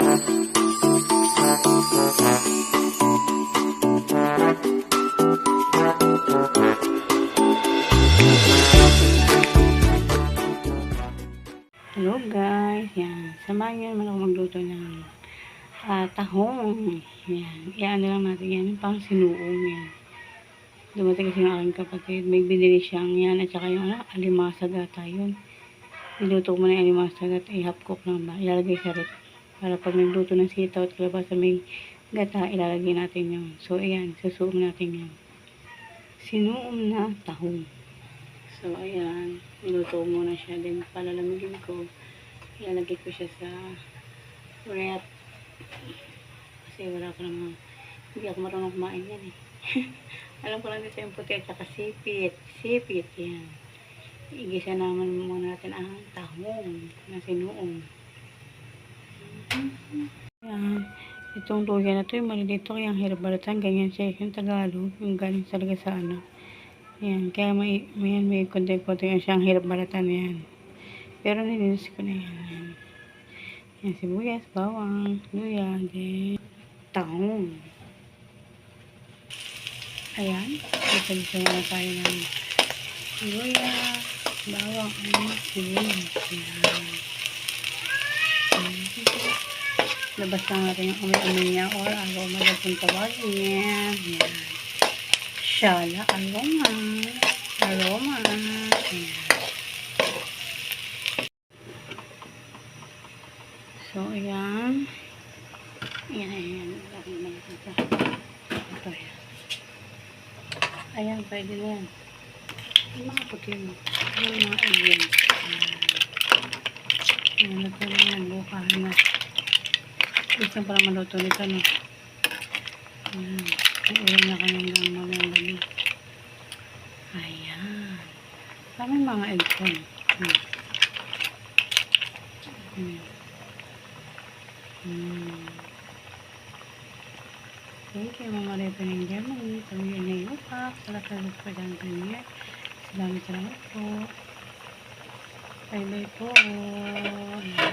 Hello guys, yan. Samahan niyo naman ako magluto ng ah, tahong. Yan. Iyan lang natin yan. Yung pang sinuong yan. Dumating kasi ng aking kapatid. May binili siyang yan at saka yung ano, alimasag ata yun. Niluto ko muna yung alimasag at i-half cook lang ba. Ilalagay sa rep. Para pag nagluto ng sitaw at kalabasa may gata, ilalagay natin yun. So, ayan. Susuom natin yan. Sinuom na tahong. So, ayan. Niluto muna siya. Then, palalamigin ko. Ilalagay ko siya sa rep. Kasi wala ko namang, hindi ako marunong kumain yan eh. Alam ko lang dito yung puti at saka sipit. Sipit, yan. Igisa naman muna natin ang tahong na sinuong. Yan. Itong luya na to, yung malilito kaya ang hirap balatan. Ganyan siya yung Tagalog. Yung galing talaga sa ano. Yan, kaya may, may, may konti-konti yan siya, ang hirap balatan yan. Pero nilinis ko na yan. Yan, sibuyas, bawang, luya, then, taong. Ayan, isa-isa na tayo ng luya, bawang, sibuyas. Yan. Labas lang natin yung umi-umi niya or araw malapong tawagin niya. Yan. Shala aroma. Aroma. Ayan. So, ayan. Ayan, ayan. Na natin ito. Ayan. Ayan, pwede na yan. Yung mga puti mo. Yung mga alien. Ayan. Ayan, ito na yan. Bukahan na. Gusto pa naman luto nito, no? Ayan. Ulam na kanyang lang mamayang gabi. Ayan. Daming mga egg ko. Hmm. Hmm. Thank you, mga reto ng Germany. Kami yun na yung upak. Salamat dyan premier. Salamat salamat po. Bye-bye po. Ito